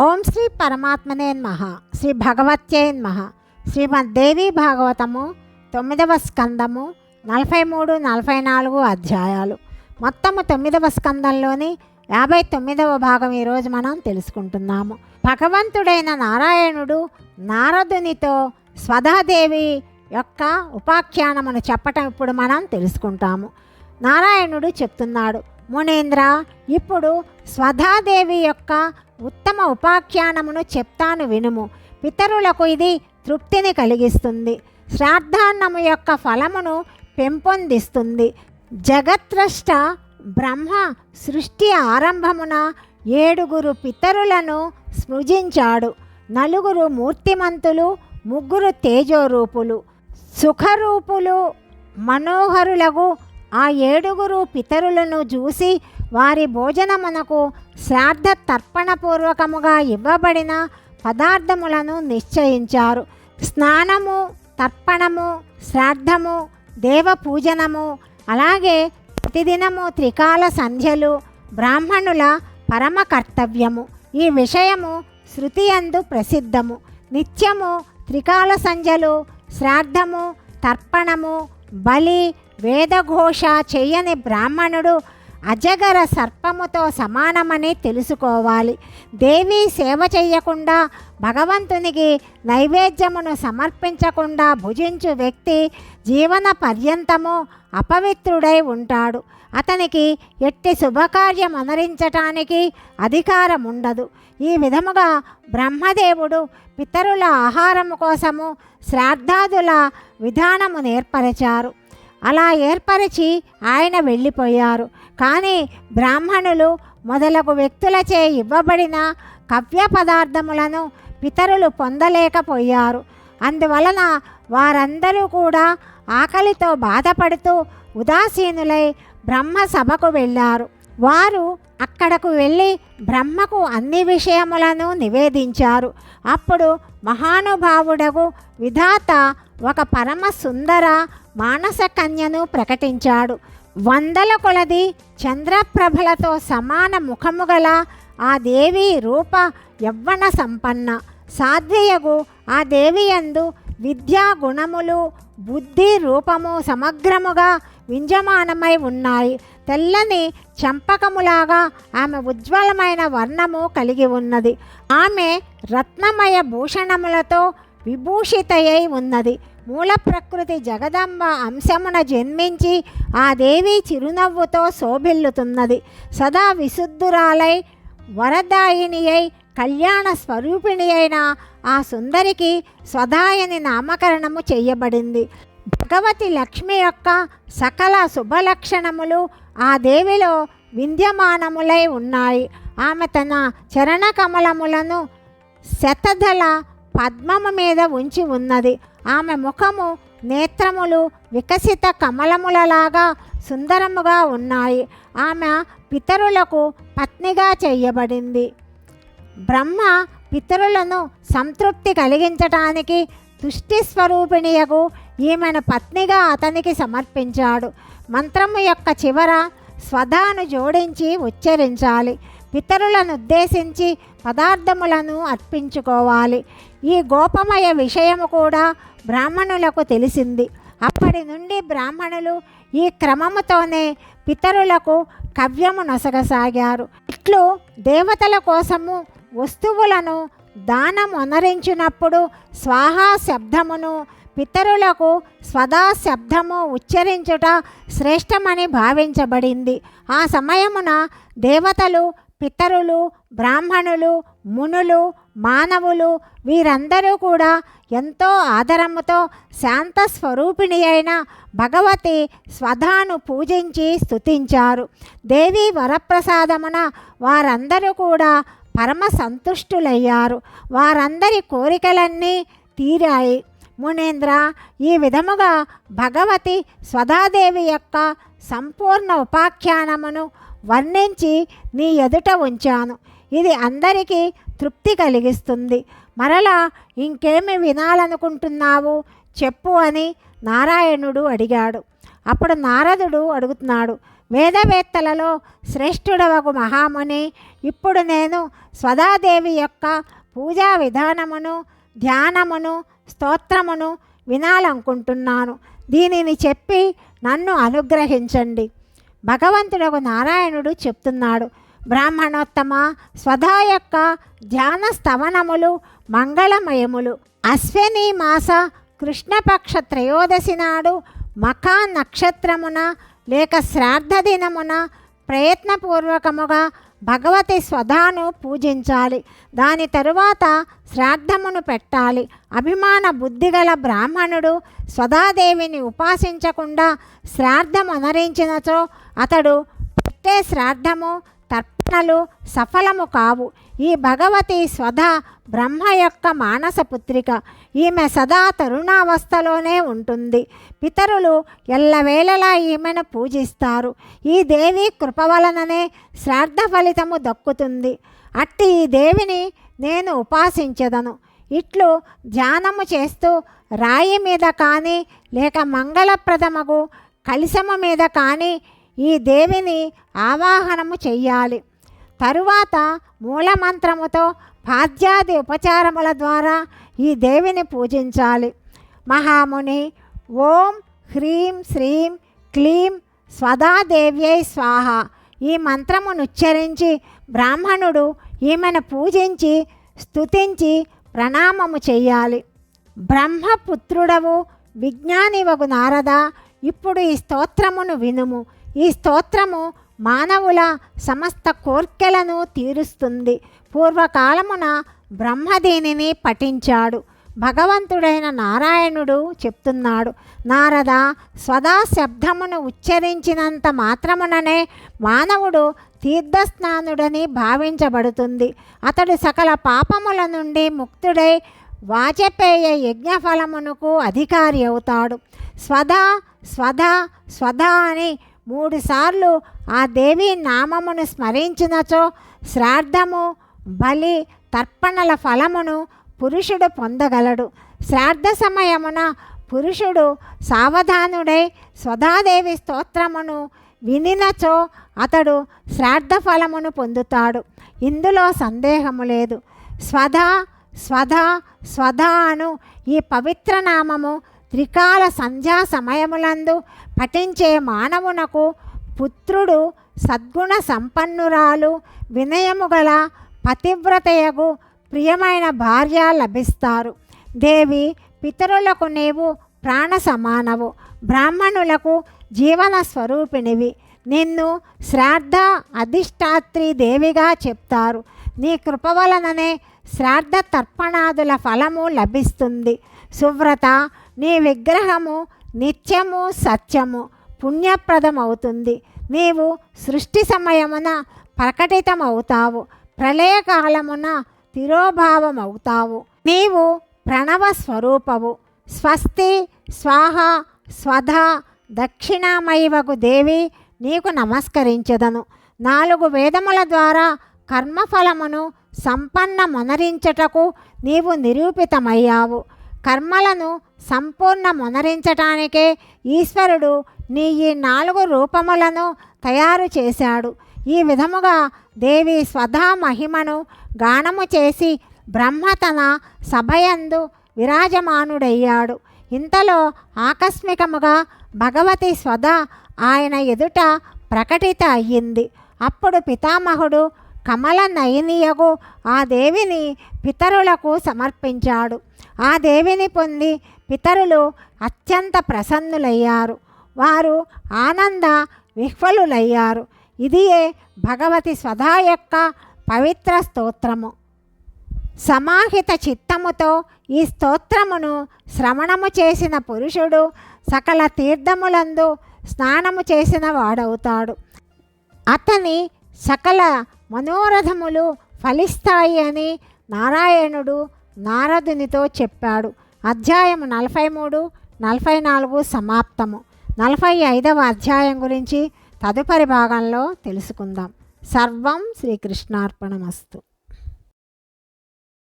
ఓం శ్రీ పరమాత్మనేన్మహ శ్రీ భగవత్యేన్మహ నమః. శ్రీమద్దేవి భాగవతము తొమ్మిదవ స్కందము నలభై మూడు నలభై నాలుగు అధ్యాయాలు. మొత్తము తొమ్మిదవ స్కందంలోని యాభై తొమ్మిదవ భాగం ఈరోజు మనం తెలుసుకుంటున్నాము. భగవంతుడైన నారాయణుడు నారదునితో స్వధాదేవి యొక్క ఉపాఖ్యానమును చెప్పటం ఇప్పుడు మనం తెలుసుకుంటాము. నారాయణుడు చెప్తున్నాడు మునీంద్ర ఇప్పుడు స్వధాదేవి యొక్క ఉత్తమ ఉపాఖ్యానమును చెప్తాను వినుము. పితరులకు ఇది తృప్తిని కలిగిస్తుంది. శ్రాద్ధాన్నము యొక్క ఫలమును పెంపొందిస్తుంది. జగత్రష్ట బ్రహ్మ సృష్టి ఆరంభమున ఏడుగురు పితరులను సృజించాడు. నలుగురు మూర్తిమంతులు ముగ్గురు తేజోరూపులు. సుఖరూపులు మనోహరులకు ఆ ఏడుగురు పితరులను చూసి వారి భోజనమునకు శ్రాద్ధ తర్పణపూర్వకముగా ఇవ్వబడిన పదార్థములను నిశ్చయించారు. స్నానము తర్పణము శ్రాద్ధము దేవ పూజనము అలాగే ప్రతిదినము త్రికాల సంధ్యలు బ్రాహ్మణుల పరమ కర్తవ్యము ఈ విషయము శృతి అందు ప్రసిద్ధము. నిత్యము త్రికాల సంధ్యలు శ్రాద్ధము తర్పణము బలి వేదఘోష చెయ్యని బ్రాహ్మణుడు అజగర సర్పముతో సమానమని తెలుసుకోవాలి. దేవి సేవ చేయకుండా భగవంతునికి నైవేద్యమును సమర్పించకుండా భుజించు వ్యక్తి జీవన పర్యంతము అపవిత్రుడై ఉంటాడు. అతనికి ఎట్టి శుభకార్యం అనరించటానికి అధికారం ఉండదు ఈ విధముగా బ్రహ్మదేవుడు పితరుల ఆహారము కోసము శ్రాద్ధాదుల విధానము నేర్పరిచారు అలా ఏర్పరిచి ఆయన వెళ్ళిపోయారు. కానీ బ్రాహ్మణులు మొదలగు వ్యక్తులచే ఇవ్వబడిన కవ్య పదార్థములను పితరులు పొందలేకపోయారు. అందువలన వారందరూ కూడా ఆకలితో బాధపడుతూ ఉదాసీనులై బ్రహ్మ సభకు వెళ్ళారు. వారు అక్కడకు వెళ్ళి బ్రహ్మకు అన్ని విషయములను నివేదించారు. అప్పుడు మహానుభావుడగు విధాత ఒక పరమ సుందర మానస కన్యను ప్రకటించాడు. వందల కొలది చంద్రప్రభలతో సమాన ముఖము గల ఆ దేవి రూప యవ్వన సంపన్న. సాధ్వయగు ఆ దేవి యందు విద్యా గుణములు బుద్ధి రూపము సమగ్రముగా వింజమానమై ఉన్నాయి. తెల్లని చంపకములాగా ఆమె ఉజ్వలమైన వర్ణము కలిగి ఉన్నది. ఆమె రత్నమయ భూషణములతో విభూషితయై ఉన్నది. మూల ప్రకృతి జగదంబ అంశమున జన్మించి ఆ దేవి చిరునవ్వుతో శోభిల్లుతున్నది. సదా విశుద్ధురాలై వరదాయిని అయి కళ్యాణ స్వరూపిణి అయిన ఆ సుందరికి స్వదాయని నామకరణము చేయబడింది. భగవతి లక్ష్మి యొక్క సకల శుభలక్షణములు ఆ దేవిలో వింధ్యమానములై ఉన్నాయి. ఆమె తన చరణ కమలములను శతధల పద్మము మీద ఉంచి ఉన్నది. ఆమె ముఖము నేత్రములు వికసిత కమలములలాగా సుందరముగా ఉన్నాయి. ఆమె పితరులకు పత్నిగా చేయబడింది. బ్రహ్మ పితరులను సంతృప్తి కలిగించటానికి తుష్టి స్వరూపిణియకు ఈమెను పత్నిగా అతనికి సమర్పించాడు. మంత్రము యొక్క చివర స్వధాను జోడించి ఉచ్చరించాలి. పితరులను ఉద్దేశించి పదార్థములను అర్పించుకోవాలి. ఈ గోపమయ విషయము కూడా బ్రాహ్మణులకు తెలిసింది. అప్పటి నుండి బ్రాహ్మణులు ఈ క్రమముతోనే పితరులకు కవ్యము నొసగసాగారు. ఇట్లు దేవతల కోసము వస్తువులను దానం అనరించినప్పుడు స్వాహా శబ్దమును పితరులకు స్వదా శబ్దము ఉచ్చరించుట శ్రేష్టమని భావించబడింది. ఆ సమయమున దేవతలు పితరులు బ్రాహ్మణులు మునులు మానవులు వీరందరూ కూడా ఎంతో ఆదరముతో శాంత స్వరూపిణి అయిన భగవతి స్వధాను పూజించి స్తుతించారు. దేవి వరప్రసాదమున వారందరూ కూడా పరమ సంతుష్టులయ్యారు. వారందరి కోరికలన్నీ తీరాయి. మునేంద్ర ఈ విధముగా భగవతి స్వధాదేవి యొక్క సంపూర్ణ ఉపాఖ్యానమును వర్ణించి నీ ఎదుట ఉంచాను. ఇది అందరికీ తృప్తి కలిగిస్తుంది. మరలా ఇంకేమి వినాలనుకుంటున్నావు? చెప్పు అని నారాయణుడు అడిగాడు. అప్పుడు నారదుడు అడుగుతున్నాడు వేదవేత్తలలో శ్రేష్ఠుడవగు మహాముని ఇప్పుడు నేను స్వదాదేవి యొక్క పూజా విధానమును ధ్యానమును స్తోత్రమును వినాలనుకుంటున్నాను. దీనిని చెప్పి నన్ను అనుగ్రహించండి. భగవంతుడకు నారాయణుడు చెప్తున్నాడు బ్రాహ్మణోత్తమ స్వధా యొక్క ధ్యాన స్తవనములు మంగళమయములు. అశ్విని మాస కృష్ణపక్ష త్రయోదశి నాడు మఖా నక్షత్రమున లేక శ్రాద్ధ దినమున ప్రయత్నపూర్వకముగా భగవతి స్వధాను పూజించాలి. దాని తరువాత శ్రాద్ధమును పెట్టాలి. అభిమాన బుద్ధిగల బ్రాహ్మణుడు స్వధాదేవిని ఉపాసించకుండా శ్రాద్ధం అనరించినచో అతడు పెట్టే శ్రాద్ధము ప్రయత్నాలు సఫలము కావు. ఈ భగవతి స్వధా బ్రహ్మ యొక్క మానస పుత్రిక. ఈమె సదా తరుణావస్థలోనే ఉంటుంది. పితరులు ఎల్లవేళలా ఈమెను పూజిస్తారు. ఈ దేవి కృప వలననే శ్రాద్ధ ఫలితము దక్కుతుంది. అట్టి ఈ దేవిని నేను ఉపాసించదను. ఇట్లు ధ్యానము చేస్తూ రాయి మీద కానీ లేక మంగళప్రదమగు కలిసము మీద కానీ ఈ దేవిని ఆవాహనము చెయ్యాలి. తరువాత మూలమంత్రముతో పాద్యాది ఉపచారముల ద్వారా ఈ దేవిని పూజించాలి. మహాముని ఓం హ్రీం శ్రీం క్లీం స్వదాదేవ్యై స్వాహ. ఈ మంత్రమును ఉచ్చరించి బ్రాహ్మణుడు ఈమెను పూజించి స్తుతించి ప్రణామము చెయ్యాలి. బ్రహ్మపుత్రుడవు విజ్ఞానివగు నారద ఇప్పుడు ఈ స్తోత్రమును వినుము. ఈ స్తోత్రము మానవుల సమస్త కోర్కెలను తీరుస్తుంది. పూర్వకాలమున బ్రహ్మ దీనిని పఠించాడు. భగవంతుడైన నారాయణుడు చెప్తున్నాడు నారద స్వదా శబ్దమును ఉచ్చరించినంత మాత్రముననే మానవుడు తీర్థస్నానుడని భావించబడుతుంది. అతడు సకల పాపముల నుండి ముక్తుడై వాజపేయ యజ్ఞఫలమునకు అధికారి అవుతాడు. స్వధ స్వధ స్వధ అని మూడుసార్లు ఆ దేవి నామమును స్మరించినచో శ్రాద్ధము బలి తర్పణల ఫలమును పురుషుడు పొందగలడు. శ్రాద్ధ సమయమున పురుషుడు సావధానుడై స్వధాదేవి స్తోత్రమును వినినచో అతడు శ్రాద్ధ ఫలమును పొందుతాడు. ఇందులో సందేహము లేదు. స్వధా స్వధా స్వధా అను ఈ పవిత్ర నామము త్రికాల సంధ్యా సమయములందు పఠించే మానవునకు పుత్రుడు సద్గుణ సంపన్నురాలు వినయము గల పతివ్రతయగు ప్రియమైన భార్య లభిస్తారు. దేవి పితరులకు నీవు ప్రాణ సమానవు బ్రాహ్మణులకు జీవన స్వరూపిణివి నిన్ను శ్రాద్ధ అధిష్టాత్రి దేవిగా చెప్తారు. నీ కృప వలననే శ్రాద్ధ తర్పణాదుల ఫలము లభిస్తుంది. సువ్రత నీ విగ్రహము నిత్యము సత్యము పుణ్యప్రదమవుతుంది. నీవు సృష్టి సమయమున ప్రకటితమవుతావు. ప్రళయకాలమున తిరోభావమవుతావు. నీవు ప్రణవ స్వరూపవు. స్వస్తి స్వాహ స్వధ దక్షిణామైవకు దేవి నీకు నమస్కరించదను. నాలుగు వేదముల ద్వారా కర్మఫలమును సంపన్న మొనరించటకు నీవు నిరూపితమయ్యావు. కర్మలను సంపూర్ణ మొనరించటానికే ఈశ్వరుడు నీ ఈ నాలుగు రూపములను తయారు చేశాడు. ఈ విధముగా దేవి స్వధా మహిమను గానము చేసి బ్రహ్మ తన సభయందు విరాజమానుడయ్యాడు. ఇంతలో ఆకస్మికముగా భగవతి స్వధ ఆయన ఎదుట ప్రకటిత అయ్యింది. అప్పుడు పితామహుడు కమల నయనీయగు ఆ దేవిని పితరులకు సమర్పించాడు. ఆ దేవిని పొంది పితరులు అత్యంత ప్రసన్నులయ్యారు. వారు ఆనంద విహ్వలులయ్యారు. ఇదియే భగవతి స్వధా యొక్క పవిత్ర స్తోత్రము. సమాహిత చిత్తముతో ఈ స్తోత్రమును శ్రవణము చేసిన పురుషుడు సకల తీర్థములందు స్నానము చేసిన వాడవుతాడు. అతని సకల మనోరథములు ఫలిస్తాయి అని నారాయణుడు నారదునితో చెప్పాడు. అధ్యాయం నలభై మూడు నలభై నాలుగు సమాప్తము. నలభై ఐదవ అధ్యాయం గురించి తదుపరి భాగంలో తెలుసుకుందాం. సర్వం శ్రీకృష్ణార్పణమస్తు.